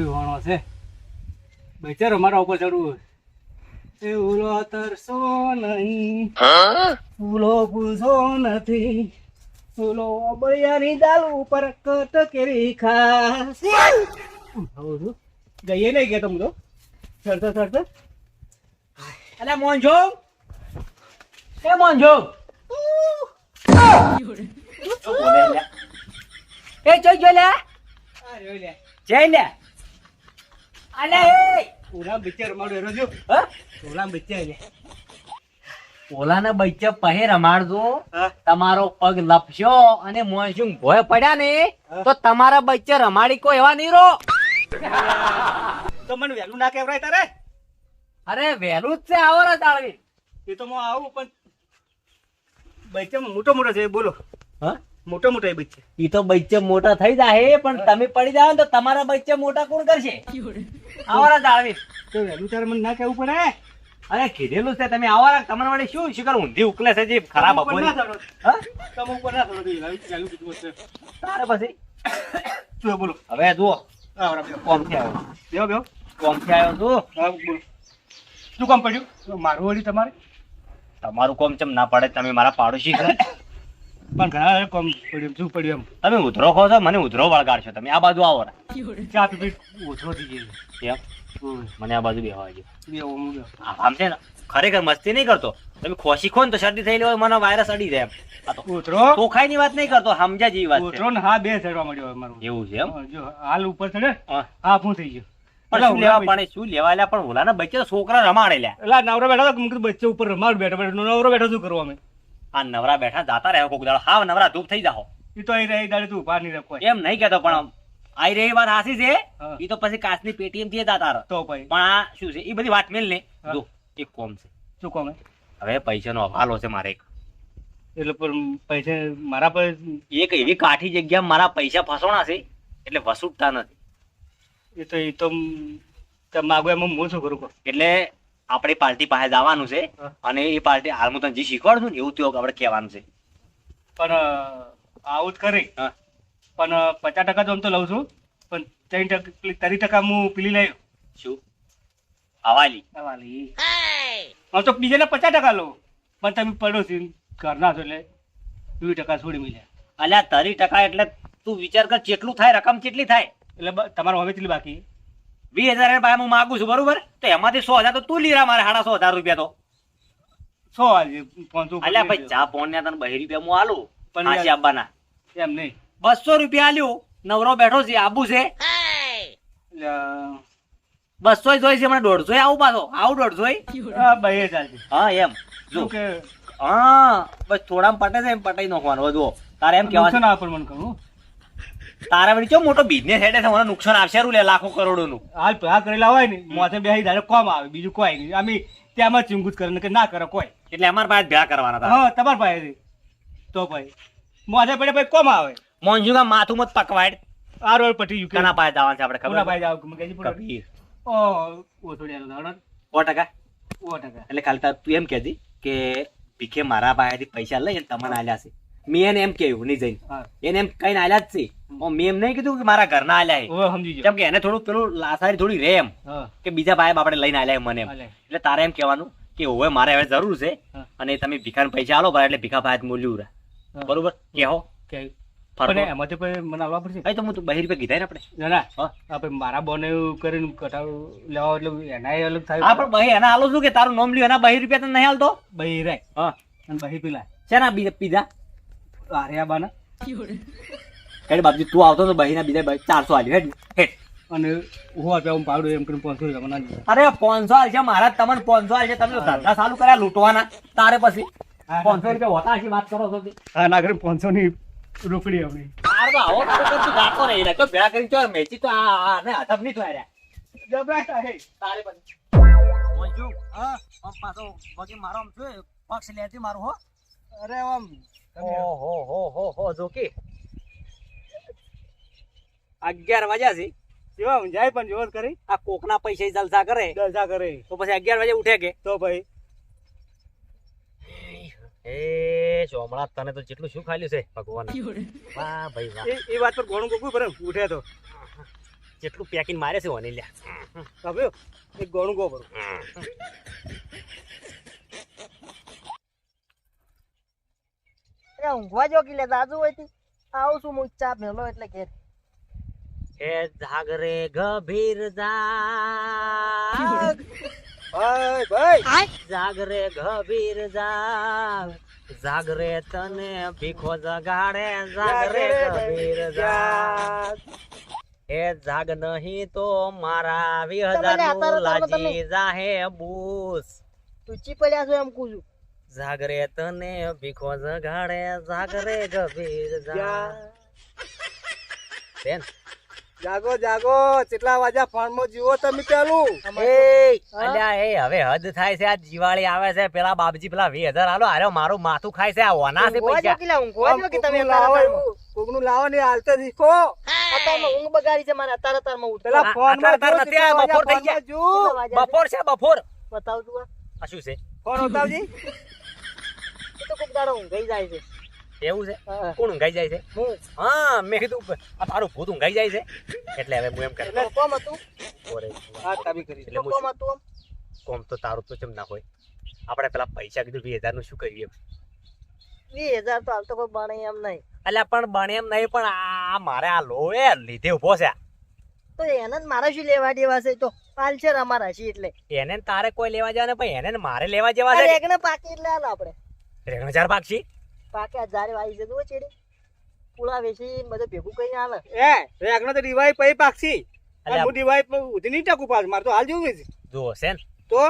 ભાઈ વાણો છે. બચારો મારા ઉપર ચડવું એ ઉલો તરસો નહીં. ઉલો પૂછો નથી. ઉલો બળિયાની દાલ ઉપર કટ કેરી ખાસ. જઈએ નહીં ગયા તમે તો? ચડતો ચડતો. અલે મોંજો એ મોંજો એ જોઈ જો લે રહ્યો લે. જઈ લે જો. હા? ઓલાના બચ્ચા પહે રમાડજો. તમારો પગ લપશો અને મોંશું ભોય પડ્યા ને તો તમારા બચ્ચા રમાડી કોઈ એવા નહીં રો તો મને વહેલું ના કેવરાય તારે? અરે વહેલું જ છે આવો રે તાળવી. એ તો હું આવું પણ બચ્ચા મોટો મોટો છે બોલો. હા? મોટો મોટો એ બચ્ચે. ઈ તો બચ્ચે મોટા થઈ જાય પણ તમે પડી જાવ તો તમારા બચ્ચે મોટા કોણ કરશે? આવારા રે તો વહેલું તારે મને ના કહેવું પડે. અરે કીધેલું છે તમે આવારા તમારા વડે શું? શિકાર ઊંધી ઉકલે છે જે ખરાબ. હા? તમે ઉપર ના હશે. તારે પછી? શું બોલો. હવે જુઓ. કોમથી આવ્યો. બેહો બેહો. કોમથી આવ્યો તું? હા બોલો. શું કામ પડ્યું? મારું વળી તમારે? તમારું કોમ ચમ ના પડે? તમે મારા પાડોશી છો? પણ ઘણા કોમ પડ્યું શું પડ્યું તમે ઉધરો ખો છો મને ઉધરો વળગાડશો તમે આ બાજુ આવો. ચા પી ઓછો થઈ ગયો. એમ મને આ બાજુ બેહવા બે આમ છે ને ખરેખર મસ્તી નહીં કરતો. તમે ખોસી ખો ને તો શરદી થયેલી હોય મને વાયરસ અડી જાય એમ. ઉતરો વાત નહીં કરતો સમજ્યા જેવી વાત ઉતરો ને હા બે ચડવા મળ્યો મારું. એવું છે એમ? જો હાલ ઉપર ચડે. હા. હા થઈ ગયો. પણ શું લેવા પણ શું લેવા લ્યા પણ ઓલાના બચ્ચે છોકરા રમાડે એટલે નવરો બેઠો બચ્ચે ઉપર રમાડ બેઠો બેઠો. નવરો બેઠો શું કરવા અમે? આ નવરા બેઠા જાતા રહ્યો કોક દાડો. હાવ નવરા ધૂપ થઈ જાઓ એ તો અહીં રહી દાડે તું બહાર નહીં રખો એમ નહીં કેતો પણ આઈ રહી વાત હાસી છે? એ તો પછી કાચની પેટીએમથી જાતા રહે. તો ભાઈ પણ આ શું છે? એ બધી વાત મેલ ને. જો એક કોમ છે. શું કોમ હવે પૈસાનો અભાલો છે મારે એક. એટલે પણ પૈસા મારા પર એક એવી કાઠી જગ્યા મારા પૈસા ફસવાના છે એટલે વસૂટતા નથી. એ તો એ તો માગો એમાં હું શું કરું એટલે આપણી પાર્ટી પાસે જવાનું છે અને એ પાર્ટી હાલ હું તને જે શીખવાડું ને એવું તો આપણે કહેવાનું છે. પણ આવું જ કરી. હા. પણ પચાસ ટકા તો આમ તો લઉં છું. પણ ત્રણ ટકા ત્રીસ ટકા હું પીલી લઈ શું? હવાલી. હવાલી. આમ તો બીજાના પચાસ ટકા લઉં. પણ તમે પડોશી ઘરના છો એટલે વીસ ટકા છોડી મળ્યા અલ્યા તરી ટકા એટલે તું વિચાર કર કેટલું થાય રકમ કેટલી થાય? એટલે તમારો હવે કેટલી બાકી? વીસ હજાર રૂપિયા હું માગું છું બરોબર? તો એમાંથી સો હજાર તો તું લીરા મારે સાડા સો હજાર રૂપિયા તો. સો અલ્યા ભાઈ ચા પોણ ને તને બહી રૂપિયા હું આલું? પણ આપવાના એમ નહીં. બસો રૂપિયા આલ્યું નવરો બેઠો છે આબુ છે. બસો જોઈ છે મને દોઢસો આવું પાછો. આવું દોઢસો બે હા એમ. જો. હા બસ થોડા પટે છે એમ પટાઈ નાખવાનું. હવે તારે એમ કેવા કહેવાનું. આવે પણ મને કહું તારા વળી કેવો મોટો બિઝનેસ હેડે છે મને નુકસાન આવશે લે લાખો કરોડોનું. હાલ આ કરેલા હોય ને મોથે બેસી ધારે કોમ આવે બીજું કોઈ નહીં. અમે ત્યાંમાં ચીંગુત કરે કે ના કરે કોઈ. એટલે અમારા પાસે ભેળા કરવાના હતા. હા તમારા પાસે તો ભાઈ મોથે પડે ભાઈ કોમ આવે. મોંજુગા માથું મત પકવાડ. આ રોડ પટી યુકે કના પાસે જવાનું છે આપણે ખબર પાસે જાવ કે પડે ઓ ઓ થોડી આલો ધારણ ઓ ટકા. ઓ ટકા. એટલે કાલ તું એમ કહેતી કે ભીખે મારા પાસેથી પૈસા લઈ અને તમને આલ્યા છે. મેં એને એમ કહ્યું નહીં જઈને. એને એમ કઈ આલ્યા જ છે. મેં એમ નહીં કીધું કે મારા ઘરના આલ્યા સમજી કેમ કે એને થોડું પેલું લાસારી થોડી રે એમ કે બીજા ભાઈ આપણે લઈને આલ્યા મને એમ. એટલે તારે એમ કહેવાનું કે હવે મારે હવે જરૂર છે અને તમે ભીખાને પૈસા આલો ભાઈ એટલે ભીખા ભાઈ મૂલ્યું રહે બરોબર? કેહો. તારું નામ લ્યું એના બહી રૂપિયા નહીં આલતો? બહી રે બહી પેલા. શેના બીજા પીધા? આર્યા બાના. હેડ બાપજી તું આવતો તો બહીના બીજા બહી ચારસો આલ્યું. હેડ હેડ. અને હું આપે હું પાડું એમ કરીને પાંચસો રૂપિયા અરે પાંચસો આલ છે મારા તમને પાંચસો તમે ધંધા ચાલુ કર્યા લૂંટવાના. તારે પછી પાંચસો રૂપિયા હોતા હશે વાત કરો છો હા ના કરીને પાંચસો ની રોકડી આપણી તારે તો આવો તારે તો ગાતો રહી રે. ભેળા કરી મેચી તો આ ને નહીં થયા. તારે પછી. મોંજુ, હા, પાછો બગી મારો આમ જોઈ, પક્ષ લેતી મારું હો. અરે આમ ઓહો, હો, હો, હો, જો અગિયાર વાગ્યા છે. કેવા પણ જોર કરી? આ કોકના પૈસા જલસા કરે. જલસા કરે. તો પછી અગિયાર વાગે ઉઠે કે? તો ભાઈ એ ચોમડા તને તો જેટલું શું ખાલ્યું છે? ભગવાન. વાહ ભાઈ વાહ. એ વાત પર ઘણું કોકું ભરે ઉઠે તો. જેટલું પેકિંગ મારે છે ઓની લ્યા. એક ગોળું ગો ભરું. અરે ઊંઘવા જો કે લે દાદુ હોય તી આવું છું હું ચા મેલો એટલે ઘેર. હે જાગરે ગભીર જાગ. ભાઈ ભાઈ. જાગરે ગભીર જાગ. જાગરે તને ભીખો જગાડે જાગરે ગભીર જાગ. એ જાગ નહીં તો મારા વી હજાર લાજી જાહે બૂસ. તુચી પડ્યા છો એમ કું છું. જાગરે તને ભીખો જગાડે જાગરે ગભીર બેન જાગો જાગો કેટલા વાગ્યા ફોનમાં જીવો તમે પેલું? અલ્યા એ હવે હદ થાય છે આ દિવાળી આવે છે પેલા બાપજી પેલા વી હજાર હાલો અરે મારું માથું ખાય છે આ ઓના છે પૈસા. કે તમે લાવો. કોકનું લાવો ને હાલતે શીખો. અત્યારમાં ઊંઘ બગાડી છે મારે અત્યારે અત્યારમાં ઉઠ. પેલા ફોનમાં નથી આ, બપોર થઈ ગયા. બપોર છે બપોર. બતાવજો આ. શું છે? ફોન ઉતાવજી. એ તો કોક દાડો ઊંઘાઈ જાય છે. એવું છે? કોણ ઊંઘાઈ જાય છે? હા મેં કીધું આ તારું ભૂત ઊંઘાઈ જાય છે. એટલે હવે હું એમ કરે. એટલે કોમ હતું? ઓરે, હા તાબી કરી એટલે કોમ હતું કોમ તો તારું તો ચમ ના હોય. આપણે પેલા પૈસા કીધું વીસ હજારનું શું કરીએ? વીસ હજાર તો હાલ તો કોઈ બને એમ નહીં. એટલે પણ બને એમ નહીં પણ આ મારે આ લોએ લીધે ઊભો છે. તો એને મારે શું લેવા દેવા છે? તો હાલ અમારા છે એટલે. એને તારે કોઈ લેવા જવા ને પણ એને મારે લેવા જેવા છે એકને પાકી એટલે હાલ આપણે. રેગણ ચાર પાકશી પાકે હજારે વાઈ છે તો ચેડે. પુળા વેચી બધું ભેગું કઈ હાલે. એ રેગણ તો રિવાઈ પઈ પાક્ષી અને હું રિવાઈ પર ઉધી નહીં ટકું પાસ માર તો હાલ જોવું છે જો સેન. તો?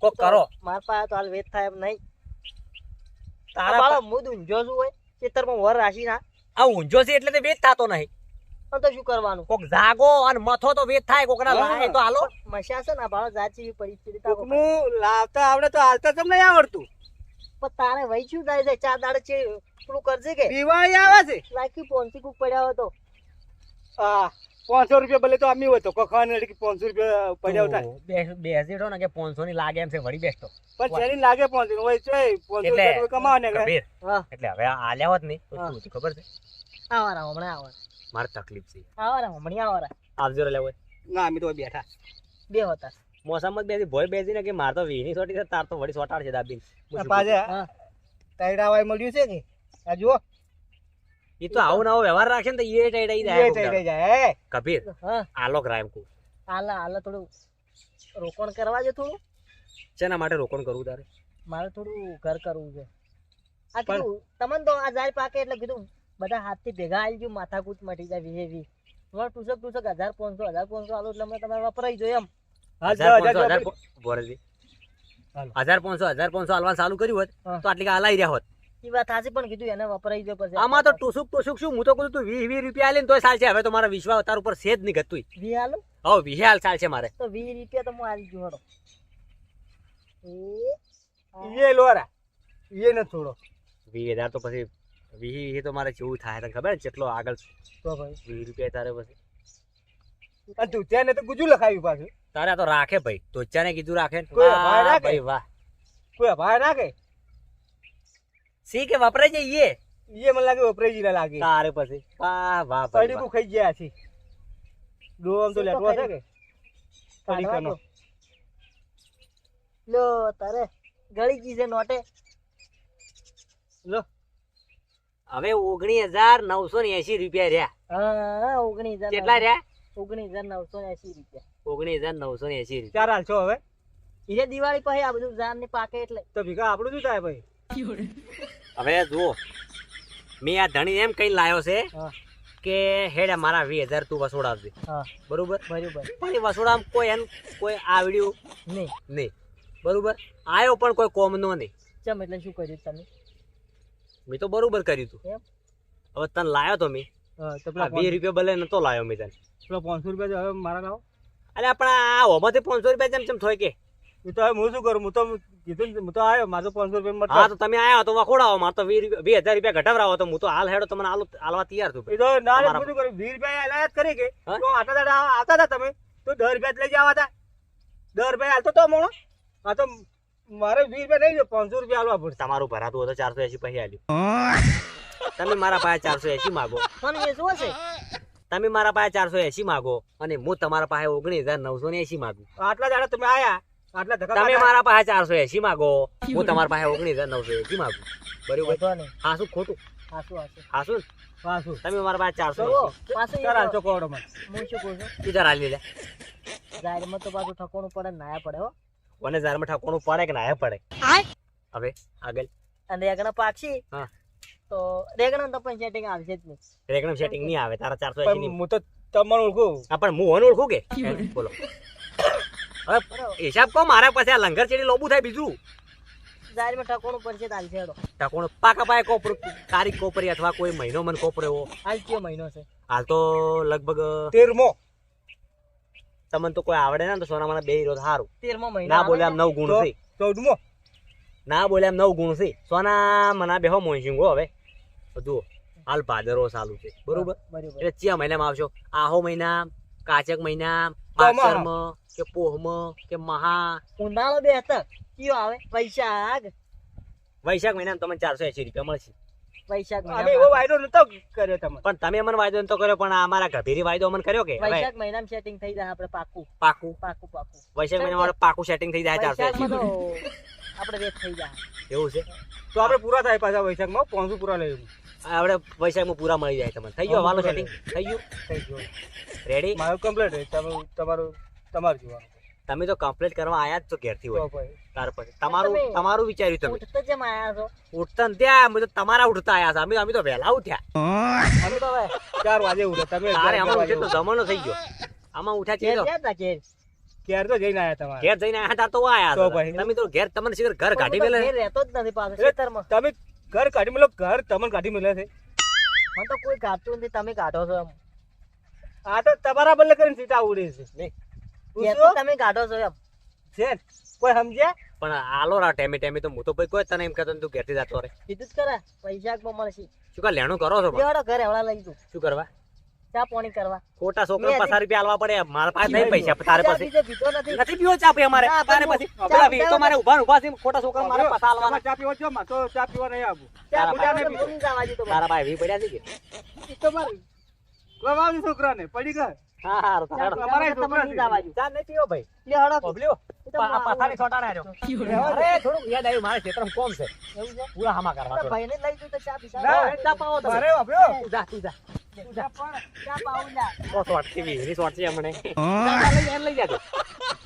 કોક કરો. માર પાસે તો હાલ વેત થાય એમ નહીં. તારા બાળા મુદ ઊંજો છું હોય ખેતરમાં વર રાશી ના. આ ઊંજો છે એટલે તે વેત થતો નહીં. પણ તો શું કરવાનું? કોક જાગો અને મથો તો વેત થાય કોક ના હા. લાય તો હાલો. મશા છે ને ભાવ જાચી પરિસ્થિતિ પડી છે કોકનું લાવતા આવડે તો હાલતા તમને નહીં આવડતું. પણ તારે વહી શું થાય છે? ચાર દાડે છે પેલું કરજે કે? દિવાળી આવે છે. લાખી પોનસી કુક પડ્યા હતો હા પાંચસો રૂપિયા ભલે તો આમી હોય તો. કખાને એટલે પાંચસો રૂપિયા પડ્યા હતા બે બેસી ને કે 500 ની લાગે એમ છે વળી બેસતો. પણ શેરી લાગે પાંચસો હોય છે પાંચસો રૂપિયા તો ને એટલે હવે આલ્યા હોત નહીં શું હતું ખબર છે? આવારા હમણાં આવારા મારે તકલીફ છે. આવારા હમણાં આવારા આવજો રે લેવો ના અમે તો બેઠા. બે હોતા. મોસમમાં બેસી ભોય બેસી ને કે માર તો વીની સોટી છે તાર તો વળી સોટાડ છે દાબીન. પાછે તૈડાવાય મળ્યું છે કે? આ જુઓ. એ તો આવું નવો વ્યવહાર રાખે ને તો એ એ જાય તૈડાઈ જાય. કબીર હા. આલોક રામ કુ આલા આલા થોડું રોકણ કરવા છે થોડું. શેના માટે રોકણ કરવું તારે? મારે થોડું ઘર કરવું છે. આ કીધું તમને તો આ જાય પાકે એટલે કીધું બધા હાથથી ભેગા આવી ગયું માથાકૂટ મટી જાય વીહે વી તમારે ટૂસક ટૂસક હજાર પાંચસો હજાર પાંચસો આલો એટલે અમે તમે વપરાઈ જોઈએ એમ. હજાર હજાર, પાંચસો હજાર, હજાર પો- ભોરેજી. હાલો. હજાર પાંચસો હજાર ચાલુ કર્યું હોત તો આટલી કા હલાઈ રહ્યા હોત. એ વાત સાચી પણ કીધું એને વપરાઈ જો પછી. આમાં તો ટુસુક ટુસુક શું? હું તો કહું તું વીસ વીસ રૂપિયા આલે ને તોય ચાલશે. હવે તો મારા વિશ્વાસ તાર ઉપર છે જ નહીં ગતું વી હાલો હવે વીસે હાલ ચાલશે મારે. તો વીસ રૂપિયા તો હું આવી ગયો હડો. એ? લોરા. ઈએ ન છોડો વીસ હજાર તો પછી વીસ તો મારે જેવું થાય તને ખબર ને જેટલો આગળ તો વીસ રૂપિયા તારે પછી. અને ધોતિયા ને તો ગુજુ લખાવ્યું પાછું. તારે આ તો રાખે ભાઈ. કીધું રાખે ને. કોઈ ભાઈ રાખે? ભાઈ વાહ. કોઈ ભાઈ નાખે સી કે વપરાઈ જઈએ ઈએ? મને લાગે વપરાઈ જીલા લાગે. તારે પછી. વાહ વાહ પડી પડીકું વાહ. ખાઈ ગયા છે. ડોમ તો લેટવા છે કે? પડી કનો લો તારે ગળી ગઈ છે નોટે. લો. હવે ઓગણીસ હજાર નવસો ને એસી રૂપિયા રહ્યા. ઓગણી ઓગણીસ હજાર કેટલા રહ્યા? ઓગણીસ હજાર નવસો એસી રૂપિયા. ઓગણીસ હજાર નવસો એસી રૂપિયા. ચાર હાલ હવે? એટલે દિવાળી પછી આ બધું જાનની પાકે એટલે. તો ભીખા આપણું શું થાય ભાઈ? હવે જુઓ મેં આ ધણી એમ કઈ લાયો છે કે હેડે મારા વીસ હજાર તું વસોડાવજે. હા. બરોબર? બરોબર. પણ વસોડામાં કોઈ એમ કોઈ આવડ્યું નહીં. નહીં. બરોબર? આવ્યો પણ કોઈ કોમનો નહીં. ચમ એટલે શું કર્યું તમે? મેં તો બરોબર કર્યું તું. એમ? હવે તને લાયો તો મેં. તો પેલા વીસ રૂપિયા ભલે નતો લાયો મેં તને. પેલા પાંચસો રૂપિયા હવે મારા લાવો. અરે આપણે આ હોમાંથી પાંચસો રૂપિયા જેમ જેમ થોય કે. એ તો હવે હું શું કરું? હું તો કીધું હું તો આવ્યો. મારે તો પાંચસો રૂપિયા હા તો તમે આયા તો વખોડાવો. મારે તો વીસ વીસ હજાર રૂપિયા ઘટાવરાવો તો હું તો હાલ હેડો તમને હાલ હાલવા તૈયાર છું. એ તો ના શું કરું? વીસ રૂપિયા એલાયત કરી કે? તો દાડા આવતા હતા તમે? તો દસ રૂપિયા જ લઈ જવા હતા. દસ રૂપિયા હાલતો તો મોણો? આ તો મારે વીસ રૂપિયા નહીં પાંચસો રૂપિયા હાલવા પડશે. તમારું ભરાતું હોય તો ચારસો એસી પછી તમે મારા પાસે ચારસો એસી માગો. છે તમે મારા પાસે ચારસો એસી માગો અને હું તમારા પાસે ઓગણીસ હજાર નવસો ને એસી માગું. આટલા દાડા તમે આયા? આટલા તમે મારા પાસે ચારસો એસી માગો હું તમારા પાસે ઓગણીસ હજાર નવસો એસી માગું. બરોબર? હા શું? ખોટું? હા શું? પાછું. તમે મારા પાસે ચારસો પાછું ચાલ હાલ મને. હું શું કહું છું? તું હાલી લે. જાહેરમાં તો પાછું ઠકોણું પડે નાયા પડે હો. મને ઝારમાં ઠાકોણું પડે કે નાયા પડે? હવે આગળ. અને હા. તો રેગણમ તો પણ સેટિંગ આવશે જ નહીં. રેગણમ સેટિંગ નહીં આવે તારા ચારસો એસી હું તો તમને ઓળખું. હા પણ હું ઓળખું કે? બોલો. હિસાબ કહો મારા પાસે આ લંગર ચેડી લોબું થાય બીજું. જાહેરમાં ઠકોણું પડશે તો હાલશે હેડો ઠાકોણ પાકા પાય કોપર તારીખ કોપરી અથવા કોઈ મહિનો મને કોપર એવો? હાલ કયો મહિનો છે? હાલ તો લગભગ તેરમો. તમને તો કોઈ આવડે ના તો સોના મને બે હીરો સારું તેરમો મહિનો ના બોલે આમ નવ ગુણ છે. ચૌદમો. ના બોલે આમ નવ ગુણ છે. સોના મના બેહો મોનસિંગો હવે. જુઓ હાલ ભાદરવો ચાલુ છે. બરોબર? એટલે ચિયા મહિનામાં આવશો. આહો મહિના કાચક મહિના તો કે પોહમ કે મહા? ઉનાળો બે હતા. કયો આવે? વૈશાખ. વૈશાખ મહિનામાં તમને ચારસો એસી રૂપિયા મળશે. વૈશાખ અમે એવો વાયદો નતો કર્યો તમે પણ તમે મને વાયદો નતો કર્યો પણ અમારા ગભીરી વાયદો અમને કર્યો કે? વૈશાખ મહિનામાં સેટિંગ થઈ જાય આપણે પાકું. પાકું પાકું. પાકું વૈશાખ મહિનામાં પાકું સેટિંગ થઈ જાય ચારસો આપણે રેટ થઈ જાય. એવું છે? તો આપણે પૂરા થાય પાછા વૈશાખમાં પોંચું પૂરા લઈ આપણે વૈશાખમાં પૂરા મળી જાય તમને. થઈ ગયો વાલો સેટિંગ થઈ ગયું? થઈ ગયું. રેડી મારું કમ્પ્લીટ રહે તમે તમારું તમારું જોવાનું તમે તો કમ્પ્લીટ કરવા આયા જ તો ઘેરથી હોય. તાર પછી. તમારું તમારું વિચાર્યું તમે. ઉઠતા જેમ આયા છો? ઉઠતા ત્યાં અમે તો તમારા ઉઠતા આયા છે. અમે અમે તો વહેલા ઉઠ્યા. અમે તો હવે ચાર વાગે ઉઠ્યા. તમે અરે ઉઠે તો જમાનો થઈ ગયો. આમાં ઉઠ્યા છે તા. ઘેર. તો જઈને આયા તમારે. ઘેર જઈને આયા તો આયા તો ભાઈ. તમે તો ઘેર તમને સીધા ઘર કાઢી મેલે. ઘેર રહેતો જ નથી પાછો ખેતરમાં. તમે ઘર કાઢી મેલો ઘર તમને કાઢી મેલે છે. મને તો કોઈ કાઢતું નથી તમે કાઢો છો એમ. આ તો તમારા બદલે કરીને સીટા ઉડે છે તમે કાઢો છો એમ. છે કોઈ સમજ્યા પણ આલો રા ટેમે ટેમી તો હું તો ભાઈ કોઈ તને એમ કહેતો ને તું ઘેરથી જતો રે કીધું જ ખરા પૈસામાં મળશે શું કા લેણું કરો છો ઘરે હવડા લઈ શું કરવા? ચા પાણી કરવા. ખોટા છોકરા પચાસ રૂપિયા આલવા પડે. મારા પાસે નહીં પૈસા. તારે પાસે નથી. નથી પીવો ચા પી અમારે તારે પછી પેલા વી તો મારે ઊભા ઊભા છે ખોટા છોકરા મારે પાછા આલવાના. ચા પીવો જો માં તો ચા પીવા નહીં આવું. ચા તારા નહીં પીવું. તારા ભાઈ વી પડ્યા છે કે? તમારે લવાવી છોકરાને પડી ગયા હા હા વગર તમને નહીં જવા ચા નહીં પીવો ભાઈ? લે હળો. બબલ્યો એ તો પા- આ મારું- પાછાની છોટા ના રહ્યો અરે થોડુંક યાદ આવ્યું મારા ક્ષેત્રમાં કોમ છે? પૂરા હામા કરવા ભાઈને લઈ જઉં ચા પીધા. ના, ચા પાવો તમે. મારે વાપર્યો. જા જા. લા. તો શોર્ટથી વીજળી શોર્ટ છે હમણે લઈ જા, એને લઈ જાજો